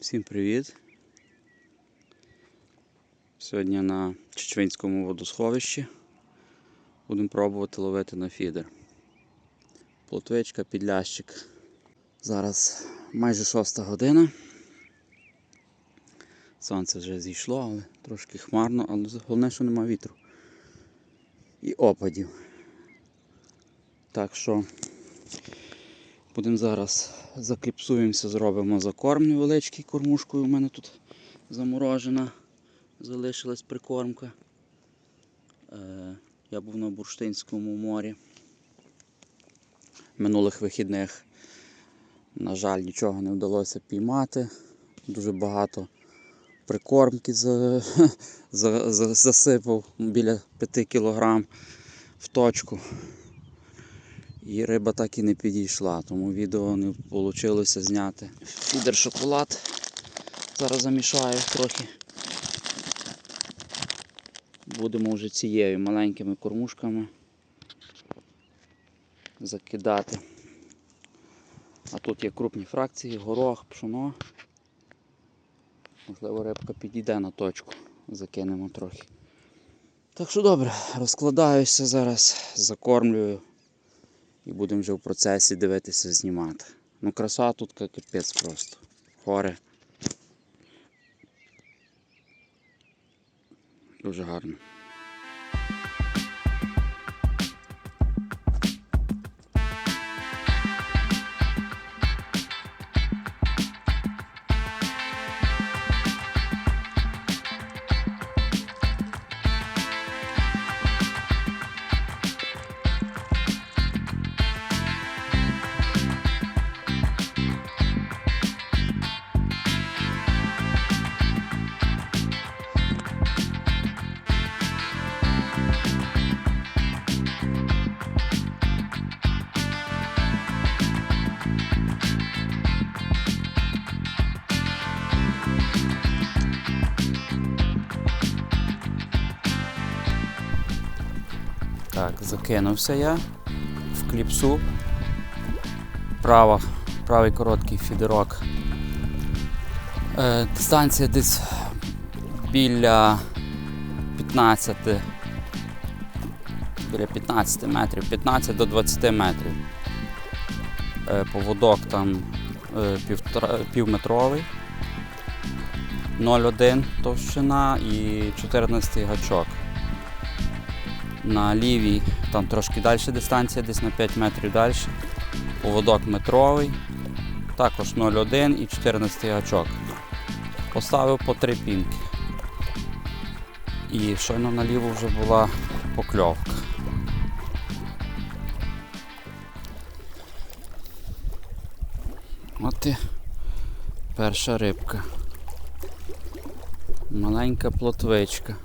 Всім привіт! Сьогодні на Чечвинському водосховищі будемо пробувати ловити на фідер. Плотвичка, підлящик. Зараз майже шоста година. Сонце вже зійшло, але трошки хмарно, але головне, що нема вітру. І опадів. Так що будемо зараз закліпсуємося, зробимо закорм невеличкий кормушкою. У мене тут заморожена, залишилась прикормка. Е, я був на Бурштинському морі. Минулих вихідних, на жаль, нічого не вдалося піймати. Дуже багато прикормки за, за, за, засипав біля 5 кг в точку. І риба так і не підійшла, тому відео не вийшло зняти. Фідер шоколад. Зараз замішаю трохи. Будемо вже цією маленькими кормушками закидати. А тут є крупні фракції, горох, пшоно. Можливо, рибка підійде на точку, закинемо трохи. Так що добре, розкладаюся зараз, закормлюю і будемо вже в процесі дивитися, знімати. Ну краса тут капець просто. Гори. Дуже гарно. Так, закинувся я в кліпсу. Права, правий короткий фідерок. Е, дистанція десь біля 15 біля 15 метрів, 15 до 20 метрів. Е, поводок там е, півтора, півметровий, 0,1 товщина і 14 гачок. На лівій, там трошки далі дистанція, десь на 5 метрів далі. Поводок метровий, також 0,1 і 14 гачок. Поставив по 3 пінки. І щойно наліво вже була покльовка. От і перша рибка. Маленька плотвичка.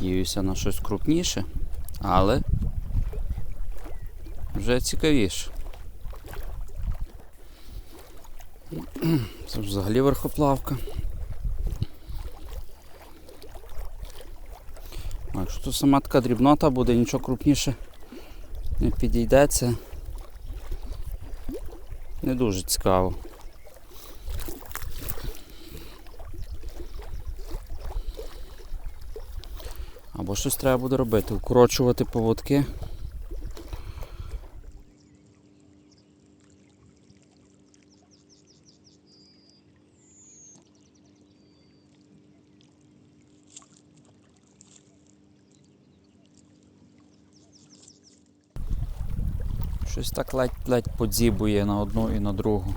Надіюся на щось крупніше, але вже цікавіше. Це взагалі верхоплавка. А Якщо тут сама така дрібнота буде, нічого крупніше не підійдеться. Не дуже цікаво. Або щось треба буде робити, укорочувати поводки. Щось так ледь-ледь подзібує на одну і на другу.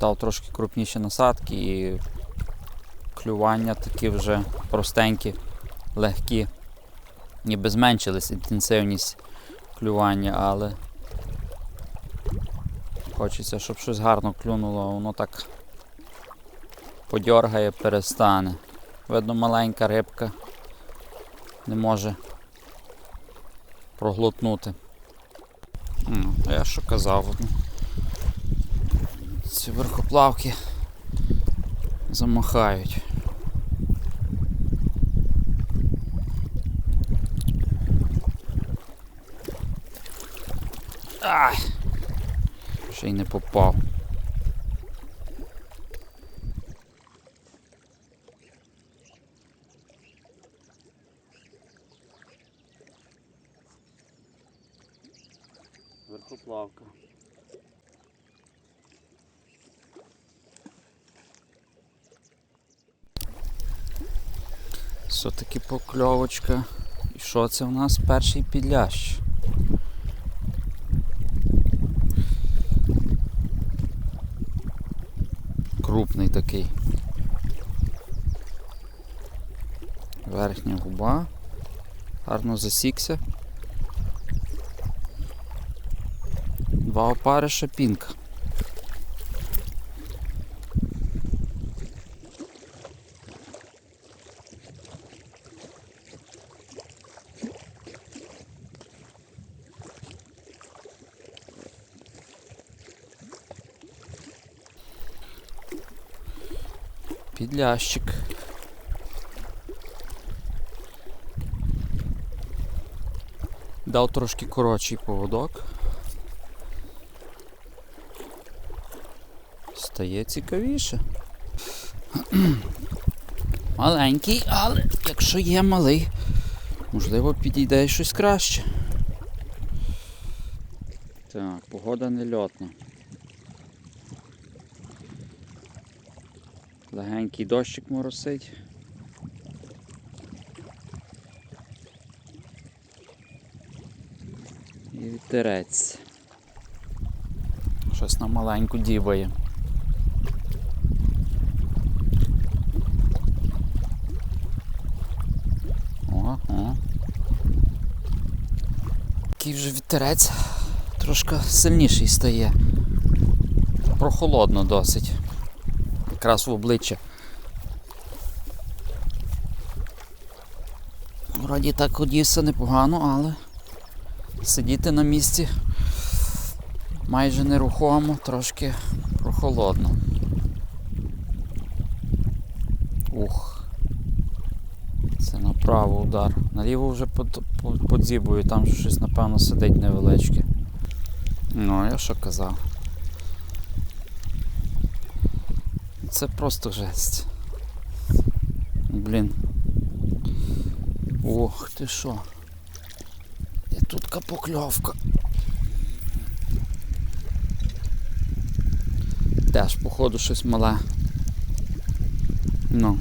Дав трошки крупніші насадки і клювання такі вже простенькі, легкі. Ніби зменшилась інтенсивність клювання, але хочеться, щоб щось гарно клюнуло, воно так подьоргає, перестане. Видно, маленька рибка не може проглотнути. Я що казав, ці верхоплавки замахають. Ах! Ще й не попав. Верхоплавка. Все-таки покльовочка. І що це в нас? Перший підлящ. Крупний такий. Верхня губа. Гарно засікся. Два опариша пінка. Підлящик. Дав трошки коротший поводок. Стає цікавіше. Маленький, але якщо є малий, можливо підійде щось краще. Так, погода не Легенький дощик моросить. І вітерець. Щось на маленьку дібає. О, о. Такий вже вітерець трошки сильніший стає. Прохолодно досить. Якраз в обличчя. Вроді так одівся непогано, але сидіти на місці майже нерухомо, трошки прохолодно. Ух. Це направо удар. Наліво вже под, под, под зібою, там щось напевно сидить невеличке. Ну, я що казав. Це просто жесть. Блін. Ох ти що. І тут покльовка. Теж, походу, щось мале. Ну.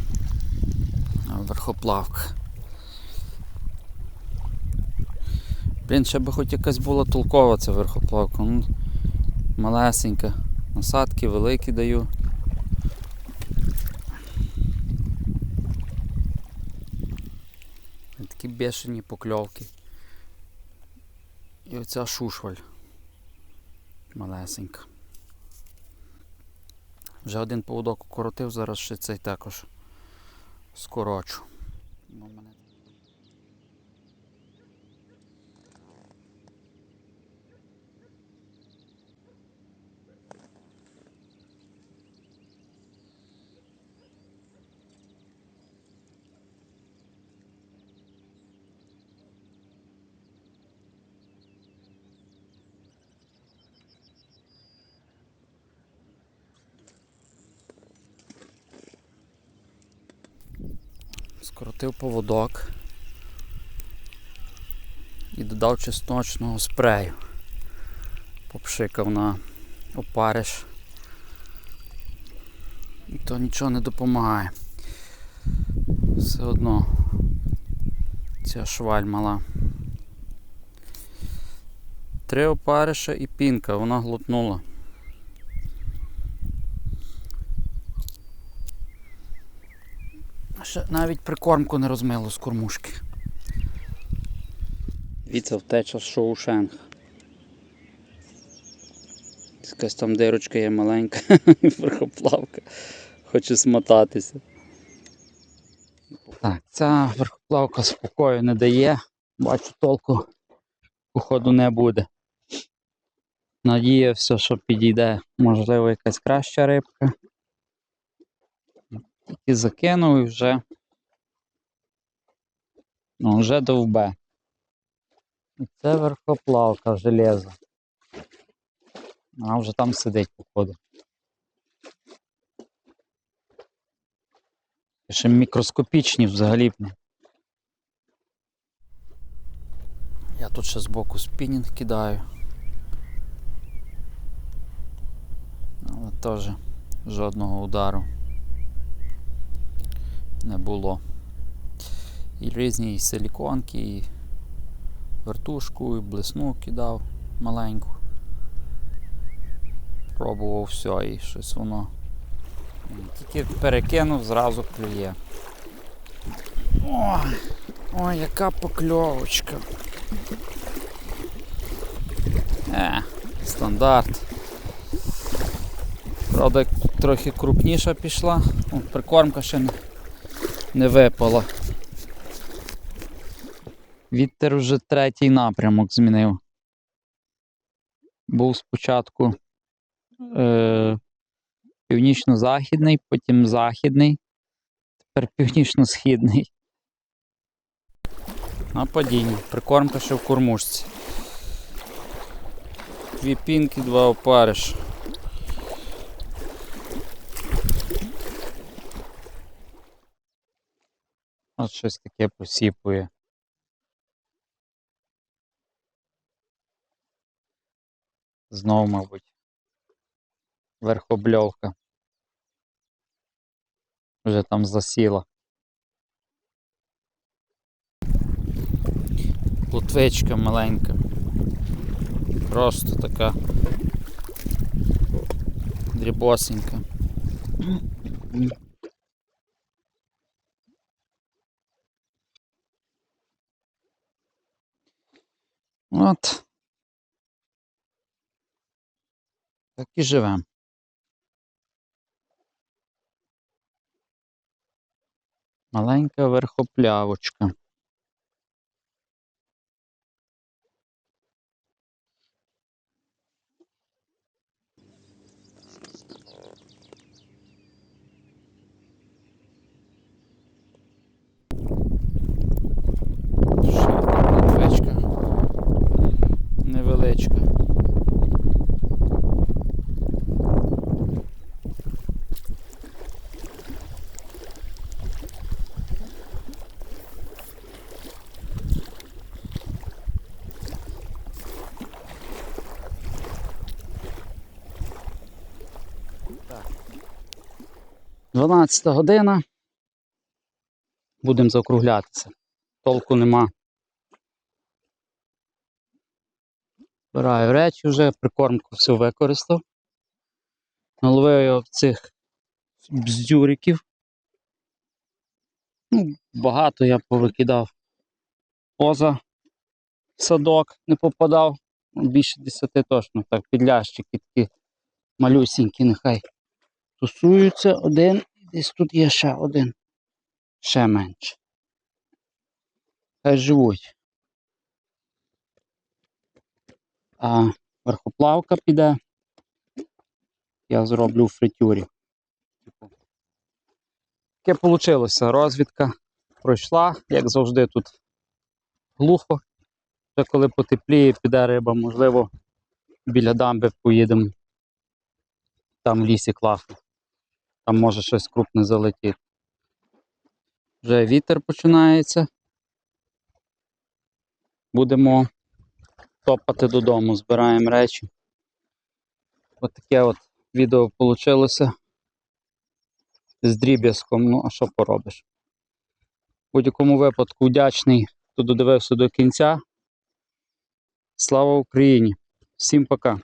Верхоплавка. Блін, ще би хоч якась була толкова ця верхоплавка. Ну, малесенька. Насадки великі даю. Такі бешені покльовки. І оця шушваль. Малесенька. Вже один поводок укоротив, зараз ще цей також скорочу. Скоротив поводок і додав чесночного спрею. Попшикав на опариш. І то нічого не допомагає. Все одно ця шваль мала. Три опариша і пінка, вона глотнула. Ще навіть прикормку не розмило з кормушки. Віця втеча з шоушенг. Якась там дирочка є маленька, верхоплавка. Хоче смотатися. Так, ця верхоплавка спокою не дає. Бачу, толку походу не буде. Надіявся, що підійде, можливо, якась краща рибка. Тільки закинув і вже. Ну, вже довбе. І Це верхоплавка железо. А вже там сидить, походу. Ще мікроскопічні взагалі. Я тут ще збоку спінінг кидаю. Але теж жодного удару не було. І різні силіконки, і вертушку, і блесну кидав маленьку. Пробував все і щось воно. Тільки перекинув, зразу клює. О, ой, яка покльовочка. Е, стандарт. Правда, трохи крупніша пішла, О, прикормка ще не, не випала. Вітер вже третій напрямок змінив. Був спочатку е, північно-західний, потім західний, тепер північно-східний. На падіння. Прикормка ще в кормушці. Дві пінки, два опариш. От щось таке посіпує. Знову, мабуть, верхобльовка. Вже там засіла. Плотвичка маленька. Просто така дрібосенька. От. Так і живемо. Маленька верхоплявочка. Ще одна плотвичка. Невеличка. Так. 12 година. Будемо закруглятися. Толку нема. Збираю речі вже, прикормку всю використав. Наловив цих бздюриків. Ну, багато я повикидав. Поза садок не попадав. Ну, Більше 10 точно. Так, підлящики такі малюсінькі, нехай тусуються. Один, десь тут є ще один. Ще менше. Хай живуть. А верхоплавка піде. Я зроблю в фритюрі. Таке вийшло. Розвідка пройшла, як завжди, тут глухо. Вже коли потепліє, піде риба, можливо, біля дамби поїдемо. Там в лісі класно. Там може щось крупне залетіти. Вже вітер починається. Будемо топати додому, збираємо речі. Таке от відео вийшло з дріб'язком, ну а що поробиш? В будь-якому випадку вдячний, хто додивився до кінця. Слава Україні! Всім пока!